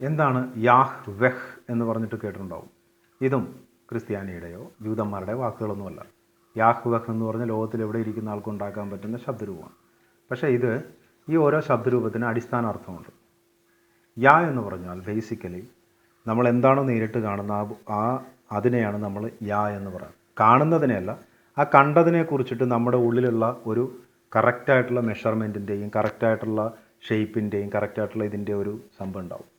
എന്താണ് യാഹ് വെഹ് എന്ന് പറഞ്ഞിട്ട് കേട്ടിട്ടുണ്ടാവും. ഇതും ക്രിസ്ത്യാനിയുടെയോ ജൂതന്മാരുടെ വാക്കുകളൊന്നുമല്ല. യാഹ് വെഹ് എന്ന് പറഞ്ഞ ലോകത്തിൽ എവിടെ ഇരിക്കുന്ന ആൾക്കും ഉണ്ടാക്കാൻ പറ്റുന്ന ശബ്ദരൂപമാണ്. പക്ഷേ ഇത് ഈ ഓരോ ശബ്ദരൂപത്തിന് അടിസ്ഥാന അർത്ഥമുണ്ട് യാ എന്ന് പറഞ്ഞാൽ ബേസിക്കലി നമ്മൾ എന്താണോ നേരിട്ട് കാണുന്ന ആ അതിനെയാണ് നമ്മൾ യാ എന്ന് പറയുന്നത് കാണുന്നതിനെയല്ല ആ കണ്ടതിനെ കുറിച്ചിട്ട് നമ്മുടെ ഉള്ളിലുള്ള ഒരു കറക്റ്റായിട്ടുള്ള മെഷർമെന്റിന്റെയും കറക്റ്റായിട്ടുള്ള ഷേപ്പിന്റെയും കറക്റ്റായിട്ടുള്ള ഇതിന്റെ ഒരു സംഭവം ഉണ്ടാവും.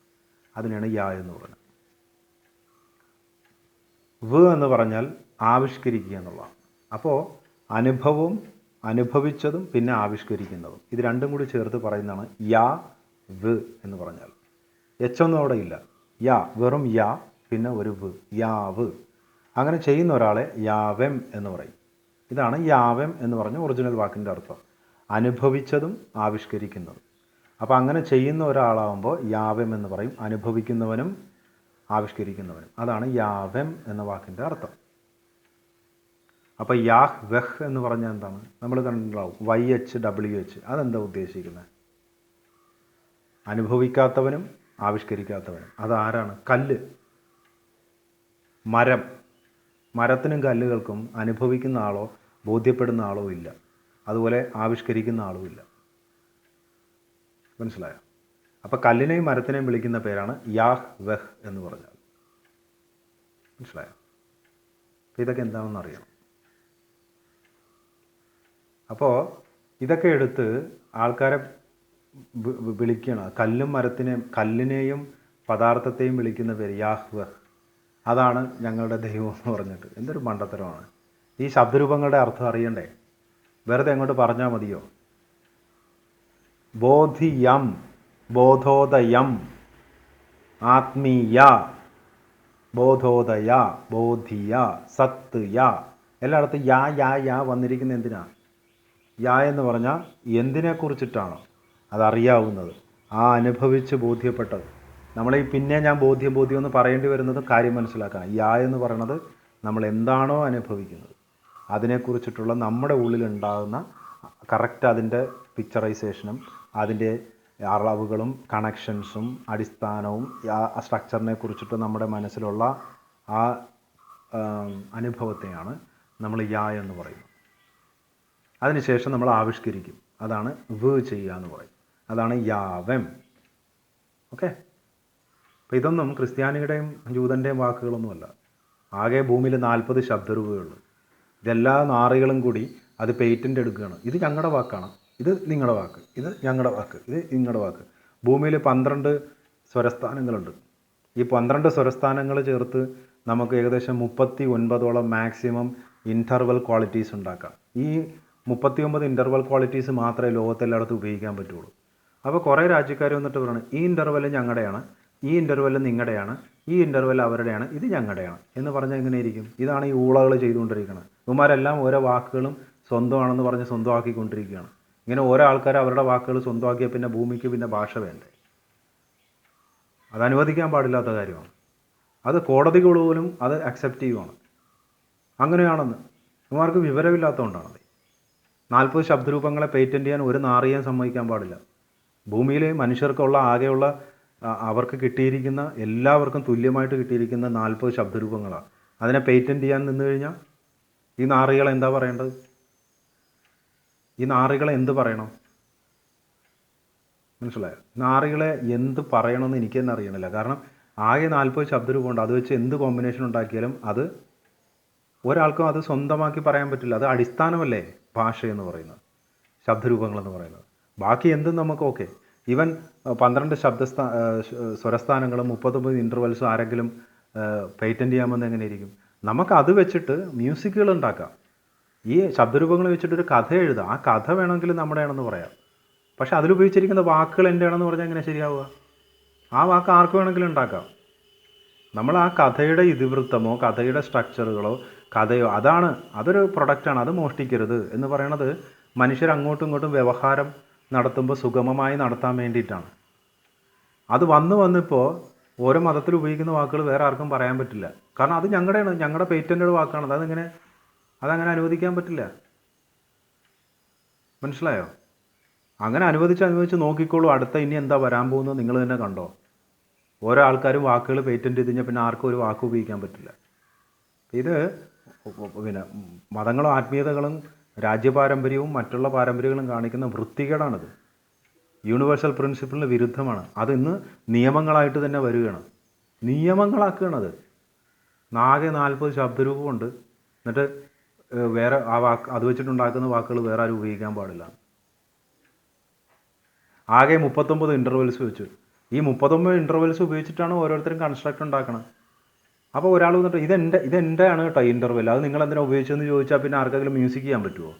അതിനാണ് യാ എന്ന് പറയുന്നത്. വ് എന്ന് പറഞ്ഞാൽ ആവിഷ്കരിക്കുക എന്നുള്ളതാണ്. അപ്പോൾ അനുഭവവും അനുഭവിച്ചതും പിന്നെ ആവിഷ്കരിക്കുന്നതും. ഇത് രണ്ടും കൂടി ചേർത്ത് പറയുന്നതാണ് യാ വ് എന്ന് പറഞ്ഞാൽ. എച്ച് ഒന്നും അവിടെ ഇല്ല. യാ വെറും യാ പിന്നെ ഒരു വ്. യാവ് അങ്ങനെ ചെയ്യുന്ന ഒരാളെ യാവെം എന്ന് പറയും. ഇതാണ് യാവെം എന്ന് പറഞ്ഞ ഒറിജിനൽ വാക്കിന്റെ അർത്ഥം. അനുഭവിച്ചതും ആവിഷ്കരിക്കുന്നതും. അപ്പോൾ അങ്ങനെ ചെയ്യുന്ന ഒരാളാകുമ്പോൾ യാവം എന്ന് പറയും. അനുഭവിക്കുന്നവനും ആവിഷ്കരിക്കുന്നവനും. അതാണ് യാവം എന്ന വാക്കിന്റെ അർത്ഥം. അപ്പോൾ യാഹ് വെഹ് എന്ന് പറഞ്ഞാൽ എന്താണ്? നമ്മൾ കണ്ടിട്ടുണ്ടാവും. Y H W H. അതെന്താ ഉദ്ദേശിക്കുന്നത് അനുഭവിക്കാത്തവനും ആവിഷ്കരിക്കാത്തവനും. അതാരാണ്? കല്ല്. മരം. മരത്തിനും കല്ലുകൾക്കും അനുഭവിക്കുന്ന ആളോ ബോധ്യപ്പെടുന്ന ആളോ ഇല്ല. അതുപോലെ ആവിഷ്കരിക്കുന്ന ആളും ഇല്ല. മനസ്സിലായോ? അപ്പോൾ കല്ലിനെയും മരത്തിനെയും വിളിക്കുന്ന പേരാണ് യാഹ് വെഹ് എന്ന് പറഞ്ഞാൽ. മനസ്സിലായോ? അപ്പോൾ ഇതൊക്കെ എന്താണെന്ന് അറിയണം. അപ്പോൾ ഇതൊക്കെ എടുത്ത് ആൾക്കാരെ വിളിക്കണം. കല്ലും മരത്തിനെയും കല്ലിനെയും പദാർത്ഥത്തെയും വിളിക്കുന്ന പേര് യാഹ് വെഹ്. അതാണ് ഞങ്ങളുടെ ദൈവം എന്ന് പറഞ്ഞിട്ട്. എന്തൊരു മണ്ടത്തരമാണ്. ഈ ശബ്ദരൂപങ്ങളുടെ അർത്ഥം അറിയണ്ടേ? വെറുതെ അങ്ങോട്ട് പറഞ്ഞാൽ മതിയോ? ബോധിയം ബോധോദയം. ആത്മീയ ബോധോദയ ബോധിയ സത്ത് യ എല്ലായിടത്തും യാ യാ യാ വന്നിരിക്കുന്ന എന്തിനാ? യാ എന്ന് പറഞ്ഞാൽ എന്തിനെക്കുറിച്ചിട്ടാണ് അതറിയാവുന്നത്. ആ അനുഭവിച്ച് ബോധ്യപ്പെട്ടത്. നമ്മളീ പിന്നെ ഞാൻ ബോധ്യം ബോധ്യം എന്ന് പറയേണ്ടി വരുന്നത് കാര്യം മനസ്സിലാക്കാൻ യാ എന്ന് പറയണത് നമ്മൾ എന്താണോ അനുഭവിക്കുന്നത്. അതിനെക്കുറിച്ചിട്ടുള്ള നമ്മുടെ ഉള്ളിലുണ്ടാകുന്ന കറക്റ്റ് അതിന്റെ പിക്ചറൈസേഷനും അതിന്റെ അളവുകളും കണക്ഷൻസും അടിസ്ഥാനവും ആ സ്ട്രക്ചറിനെ കുറിച്ചിട്ട് നമ്മുടെ മനസ്സിലുള്ള ആ അനുഭവത്തെയാണ് നമ്മൾ യാ എന്ന് പറയുന്നത് അതിനുശേഷം നമ്മൾ ആവിഷ്കരിക്കും. അതാണ് വ് ചെയ്യുക എന്ന് പറയും. അതാണ് യാവം. ഓക്കെ? അപ്പം ഇതൊന്നും ക്രിസ്ത്യാനിയുടെയും ജൂതന്റെയും വാക്കുകളൊന്നുമല്ല. ആകെ ഭൂമിയിൽ നാൽപ്പത് ശബ്ദരൂപയുള്ളൂ ഇതെല്ലാ നാറികളും കൂടി അത് പേറ്റന്റ് എടുക്കുകയാണ്. ഇത് ഞങ്ങളുടെ വാക്കാണ്. ഇത് നിങ്ങളുടെ വാക്ക്. ഇത് ഞങ്ങളുടെ വാക്ക്. ഇത് നിങ്ങളുടെ വാക്ക്. ഭൂമിയിൽ പന്ത്രണ്ട് സ്വരസ്ഥാനങ്ങളുണ്ട്. ഈ പന്ത്രണ്ട് സ്വരസ്ഥാനങ്ങൾ ചേർത്ത് നമുക്ക് ഏകദേശം മുപ്പത്തി ഒൻപതോളം മാക്സിമം ഇന്റർവൽ ക്വാളിറ്റീസ് ഉണ്ടാക്കാം. ഈ മുപ്പത്തി ഒമ്പത് ഇന്റർവൽ ക്വാളിറ്റീസ് മാത്രമേ ലോകത്തെല്ലായിടത്തും ഉപയോഗിക്കാൻ പറ്റുള്ളൂ. അപ്പോൾ കുറേ രാജ്യക്കാർ വന്നിട്ട് പറയണം ഈ ഇന്റർവൽ ഞങ്ങളുടെയാണ് ഈ ഇന്റർവൽ നിങ്ങളുടെയാണ് ഈ ഇന്റർവൽ അവരുടെയാണ് ഇത് ഞങ്ങളുടെയാണ് എന്ന് പറഞ്ഞാൽ എങ്ങനെയിരിക്കും? ഇതാണ് ഈ ഊളകൾ ചെയ്തുകൊണ്ടിരിക്കുന്നത് ഇവന്മാരെല്ലാം ഓരോ വാക്കുകളും സ്വന്തമാണെന്ന് പറഞ്ഞ് സ്വന്തമാക്കിക്കൊണ്ടിരിക്കുകയാണ്. ഇങ്ങനെ ഓരോ ആൾക്കാർ അവരുടെ വാക്കുകൾ സ്വന്തമാക്കിയ പിന്നെ ഭൂമിക്ക് പിന്നെ ഭാഷ വേണ്ടേ? അത് അനുവദിക്കാൻ പാടില്ലാത്ത കാര്യമാണ്. അത് കോടതികൾ പോലും അത് അക്സെപ്റ്റ് ചെയ്യുവാണ്. അങ്ങനെയാണെന്ന്. ഇവർക്ക് വിവരമില്ലാത്തതുകൊണ്ടാണത്. നാൽപ്പത് ശബ്ദരൂപങ്ങളെ പേറ്റന്റ് ചെയ്യാൻ ഒരു നാറിയാൻ സമ്മതിക്കാൻ പാടില്ല. ഭൂമിയിൽ മനുഷ്യർക്കുള്ള ആകെയുള്ള അവർക്ക് കിട്ടിയിരിക്കുന്ന എല്ലാവർക്കും തുല്യമായിട്ട് കിട്ടിയിരിക്കുന്ന നാൽപ്പത് ശബ്ദരൂപങ്ങളാണ് അതിനെ പേറ്റന്റ് ചെയ്യാൻ നിന്ന് കഴിഞ്ഞാൽ ഈ നാറികൾ എന്താ പറയേണ്ടത്? ഈ നാറികളെ എന്ത് പറയണം? മനസ്സിലായോ? നാറികളെ എന്ത് പറയണമെന്ന് എനിക്ക് തന്നെ അറിയണില്ല. കാരണം ആകെ നാൽപ്പത് ശബ്ദരൂപമുണ്ട്. അത് വെച്ച് എന്ത് കോമ്പിനേഷൻ ഉണ്ടാക്കിയാലും അത് ഒരാൾക്കും അത് സ്വന്തമാക്കി പറയാൻ പറ്റില്ല. അത് അടിസ്ഥാനമല്ലേ ഭാഷയെന്ന് പറയുന്നത്? ശബ്ദരൂപങ്ങളെന്ന് പറയുന്നത്. ബാക്കി എന്തും നമുക്ക് ഓക്കെ ഈവൻ പന്ത്രണ്ട് ശബ്ദസ്ഥാ സ്വരസ്ഥാനങ്ങളും മുപ്പത്തൊമ്പത് ഇന്റർവെൽസും ആരെങ്കിലും പേറ്റന്റ് ചെയ്യാമെന്ന് എങ്ങനെയിരിക്കും? നമുക്ക് അത് വെച്ചിട്ട് മ്യൂസിക്കുകൾ ഉണ്ടാക്കാം. ഈ ശബ്ദരൂപങ്ങൾ വെച്ചിട്ടൊരു കഥ എഴുതാം. ആ കഥ വേണമെങ്കിൽ നമ്മുടെയാണെന്ന് പറയാം. പക്ഷെ അതിലുപയോഗിച്ചിരിക്കുന്ന വാക്കുകൾ എന്റെയാണെന്ന് പറഞ്ഞാൽ എങ്ങനെ ശരിയാവുക? ആ വാക്ക് ആർക്ക് വേണമെങ്കിലും ഉണ്ടാക്കാം. നമ്മൾ ആ കഥയുടെ ഇതിവൃത്തമോ കഥയുടെ സ്ട്രക്ചറുകളോ കഥയോ അതാണ് അതൊരു പ്രൊഡക്റ്റാണ് അത് മോഷ്ടിക്കരുത് എന്ന് പറയണത് മനുഷ്യർ അങ്ങോട്ടും ഇങ്ങോട്ടും വ്യവഹാരം നടത്തുമ്പോൾ സുഗമമായി നടത്താൻ വേണ്ടിയിട്ടാണ്. അത് വന്നു വന്നിപ്പോൾ ഓരോ മതത്തിൽ ഉപയോഗിക്കുന്ന വാക്കുകൾ വേറെ ആർക്കും പറയാൻ പറ്റില്ല. കാരണം അത് ഞങ്ങളുടെയാണ് ഞങ്ങളുടെ പേറ്റന്റഡ് വാക്കാണ്. അതങ്ങനെ അതങ്ങനെ അനുവദിക്കാൻ പറ്റില്ല. മനസ്സിലായോ? അങ്ങനെ അനുവദിച്ച് അനുവദിച്ച് നോക്കിക്കോളൂ അടുത്ത ഇനി എന്താ വരാൻ പോകുന്നത് നിങ്ങൾ തന്നെ കണ്ടോ. ഓരോ ആൾക്കാരും വാക്കുകൾ പേറ്റന്റ് ചെയ്ത് കഴിഞ്ഞാൽ പിന്നെ ആർക്കും ഒരു വാക്ക് ഉപയോഗിക്കാൻ പറ്റില്ല. ഇത് പിന്നെ മതങ്ങളും ആത്മീയതകളും രാജ്യപാരമ്പര്യവും മറ്റുള്ള പാരമ്പര്യങ്ങളും കാണിക്കുന്ന വൃത്തികേടാണിത്. യൂണിവേഴ്സൽ പ്രിൻസിപ്പിളിന് വിരുദ്ധമാണ്. അത് ഇന്ന് നിയമങ്ങളായിട്ട് തന്നെ വരികയാണ്. നിയമങ്ങളാക്കുകയാണത്. നാകെ നാൽപ്പത് ശബ്ദരൂപമുണ്ട്. എന്നിട്ട് വേറെ ആ വാക്ക് അത് വെച്ചിട്ടുണ്ടാക്കുന്ന വാക്കുകൾ വേറെ ആരും ഉപയോഗിക്കാൻ പാടില്ല. ആകെ മുപ്പത്തൊമ്പത് ഇന്റർവെൽസ് വെച്ചു. ഈ മുപ്പത്തൊമ്പത് ഇന്റർവെൽസ് ഉപയോഗിച്ചിട്ടാണ് ഓരോരുത്തരും കൺസ്ട്രക്ട് ഉണ്ടാക്കണം അപ്പോൾ ഒരാൾ വന്നിട്ട് ഇതെന്റെ ഇതെന്റെ ആണ് കേട്ടോ ഇന്റർവെൽ അത് നിങ്ങൾ എന്തിനാണ് ഉപയോഗിച്ചതെന്ന് ചോദിച്ചാൽ പിന്നെ ആർക്കെങ്കിലും മ്യൂസിക് ചെയ്യാൻ പറ്റുമോ